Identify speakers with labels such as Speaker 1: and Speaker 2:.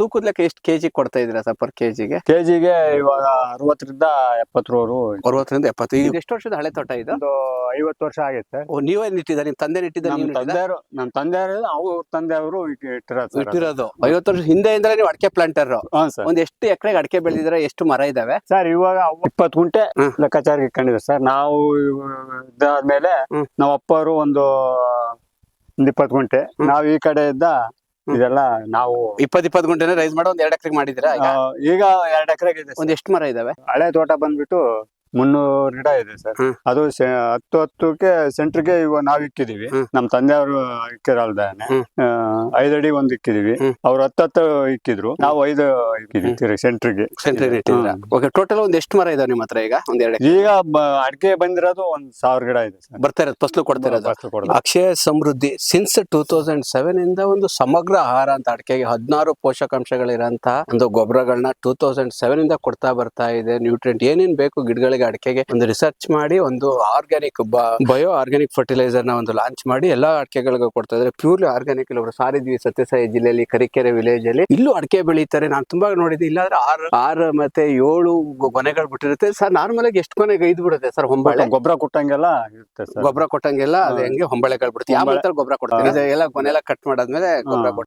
Speaker 1: ತೂಕದ ಲೆಕ್ಕ ಎಷ್ಟು ಕೆಜಿ ಕೊಡ್ತಾ ಇದ್ರ ಸರ್ ಪರ್ ಕೆಜಿಗೆ?
Speaker 2: ಕೆಜಿಗೆ ಇವಾಗ ಅರವತ್ತರಿಂದ ಎಪ್ಪತ್ತರವರು
Speaker 1: ಅರವತ್ತರಿಂದ ಎಪ್ಪತ್ತು. ಈಗ ಎಷ್ಟು ವರ್ಷದ ಹಳೆ ತೋಟ ಇದು?
Speaker 2: ಒಂದು ಐವತ್ತು ವರ್ಷ ಆಗುತ್ತೆ
Speaker 1: ಓ ನೀವೇ ನೆಟ್ಟಿದ್ದಾರೆ? ನಿಮ್ ತಂದೆ ನೆಟ್ಟಿದ್ದಾರೆ ನಮ್?
Speaker 2: ತಂದೆಯವರು ನಮ್ಮ ತಂದೆಯವರು ಅವ್ರ ತಂದೆಯವರು ಇಟ್ಟಿರೋದು
Speaker 1: ಇಟ್ಟಿರೋದು. ಐವತ್ತು ವರ್ಷ ಹಿಂದೆ ಇಂದ್ರೆ ನೀವು ಅಡಿಕೆ ಪ್ಲಾಂಟರ್.
Speaker 2: ಹಾ ಸರ್.
Speaker 1: ಒಂದ್ ಎಷ್ಟು ಎಕರೆಗೆ ಅಡಿಕೆ ಬೆಳೆದಿದ್ರೆ ಎಷ್ಟು ಮರ ಇದಾವೆ?
Speaker 2: ಸರ್ ಇವಾಗ ಇಪ್ಪತ್ತು ಗುಂಟೆ
Speaker 1: ಹ್ಮ್.
Speaker 2: ಲೆಕ್ಕಾಚಾರ ಸರ್. ನಾವು ಇದಾದ್ಮೇಲೆ
Speaker 1: ಹ್ಮ್.
Speaker 2: ನಮ್ಮ ಅಪ್ಪವರು ಒಂದು ಒಂದು ಇಪ್ಪತ್ತು ಗುಂಟೆ. ನಾವು ಈ ಕಡೆ ಇದ್ದ. ಇದೆಲ್ಲ ನಾವು
Speaker 1: ಇಪ್ಪತ್ ಇಪ್ಪತ್ ಗುಂಟೆನೇ ರೈಸ್ ಮಾಡೋ ಒಂದ್ ಎರಡ್ ಎಕರೆಗೆ ಮಾಡಿದಿರಾ ಈಗ
Speaker 2: ಎರಡ್ ಎಕರೆಗೆ ಇದೆ.
Speaker 1: ಒಂದ್ ಎಷ್ಟು ಮರ ಇದಾವೆ
Speaker 2: ಹಳೆ ತೋಟ ಬಂದ್ಬಿಟ್ಟು ಮುನ್ನೂರು ಗಿಡ ಇದೆ ಸರ್.
Speaker 1: ಹ್ಮ್.
Speaker 2: ಅದು ಸೆ- ಹತ್ತು ಹತ್ತಕ್ಕೆ ಸೆಂಟ್ರಿಗೆ ಇವಾಗ ನಾವ್ ಇಕ್ಕಿದೀವಿ. ನಮ್ ತಂದೆಯವರು ಇಕ್ಕಿರಲ್ದಾನೆ.
Speaker 1: ಹ್ಮ್.
Speaker 2: ಐದಡಿ ಒಂದ್ ಇಕ್ಕಿದೀವಿ.
Speaker 1: ಹ್ಮ್.
Speaker 2: ಅವ್ರು ಹತ್ತು ಇಕ್ಕಿದ್ರು. ನಾವು ಐದು ಇಕ್ಕಿದೀವಿ ಸೆಂಟ್ರಿಗೆ.
Speaker 1: ಸೆಂಟ್ರಿ ನೆಟ್ಟಿದ್ದೀರಾ ಓಕೆ ಟೋಟಲ್ ಒಂದ್ ಎಷ್ಟು ಮರ ಇದಾವೆ ನಿಮ್ಮ ಹತ್ರ ಈಗ? ಒಂದ್ ಎರಡು
Speaker 2: ಈಗ ಬ- ಅಡಿಕೆ ಬಂದಿರೋದು ಒಂದ್ ಸಾವಿರ ಗಿಡ ಇದೆ ಸರ್.
Speaker 1: ಬರ್ತಾ ಇರೋದು ಫಸ್ಲು ಕೊಡ್ತಾ ಇರೋದು?
Speaker 2: ಕೊಡೋದು.
Speaker 1: Akshaya Samriddhi since two thousand seven ಇಂದ ಒಂದು ಸಮಗ್ರ ಆಹಾರ ಅಂತ ಅಡಿಕೆಗೆ ಹದಿನಾರು ಪೋಷಕಾಂಶಗಳಿರಂತ ಒಂದು ಗೊಬ್ಬರಗಳನ್ನ ಟೂ ತೌಸಂಡ್ ಸೆವೆನ್ ಇಂದ ಕೊಡ್ತಾ ಬರ್ತಾ ಇದೆ. ನ್ಯೂಟ್ರಿಯೆಂಟ್ ಏನೇನ್ ಬೇಕು ಗಿಡಗಳಿಗೆ ಅಡಿಕೆಗೆ ಒಂದು ರಿಸರ್ಚ್ ಮಾಡಿ ಒಂದು ಆರ್ಗ್ಯಾನಿಕ್ ಬಯೋ ಆರ್ಗ್ಯಾನಿಕ್ ಫರ್ಟಿಲೈಸರ್ನ ಒಂದು ಲಾಂಚ್ ಮಾಡಿ ಎಲ್ಲಾ ಅಡಿಕೆಗಳಿಗೂ ಕೊಡ್ತಾ ಇದ್ದಾರೆ. ಪ್ಯೂರ್ಲಿ ಆರ್ಗ್ಯಾನಿಕ್ ಅವರು ಸಾರಿದ್ವಿ ಸತ್ಯಸಾಯಿ ಜಿಲ್ಲೆಯಲ್ಲಿ ಕರಿಕೆರೆ ವಿಲೇಜ್ ಅಲ್ಲಿ. ಇಲ್ಲೂ ಅಡಿಕೆ ಬೆಳೀತಾರೆ. ನಾನು ತುಂಬಾ ನೋಡಿದ್ದೆ ಇಲ್ಲಾಂದ್ರೆ ಆರು ಆರು ಮತ್ತೆ ಏಳು ಕೊನೆಗಳು ಗೊನೆಗಳು ಬಿಟ್ಟಿರುತ್ತೆ. ಸರ್ ನಾರ್ಮಲ್ ಆಗಿ ಎಷ್ಟು ಕೊನೆಗೆ ಐದು ಬಿಡುತ್ತೆ ಸರ್ ಹೊಂಬಾಳೆ?
Speaker 2: ಗೊಬ್ಬರ ಕೊಟ್ಟಂಗೆಲ್ಲ
Speaker 1: ಗೊಬ್ಬರ ಕೊಟ್ಟಂಗೆಲ್ಲ ಅದು ಹೆಂಗೆ ಹೊಂಬಳೆಗಳು ಬಿಡುತ್ತೆ? ಯಾವ ಗೊಬ್ಬರ. ಇದು ಎಲ್ಲ ಕೊನೆಲ್ಲ ಕಟ್ ಮಾಡಾದ್ಮೇಲೆ ಗೊಬ್ಬರ.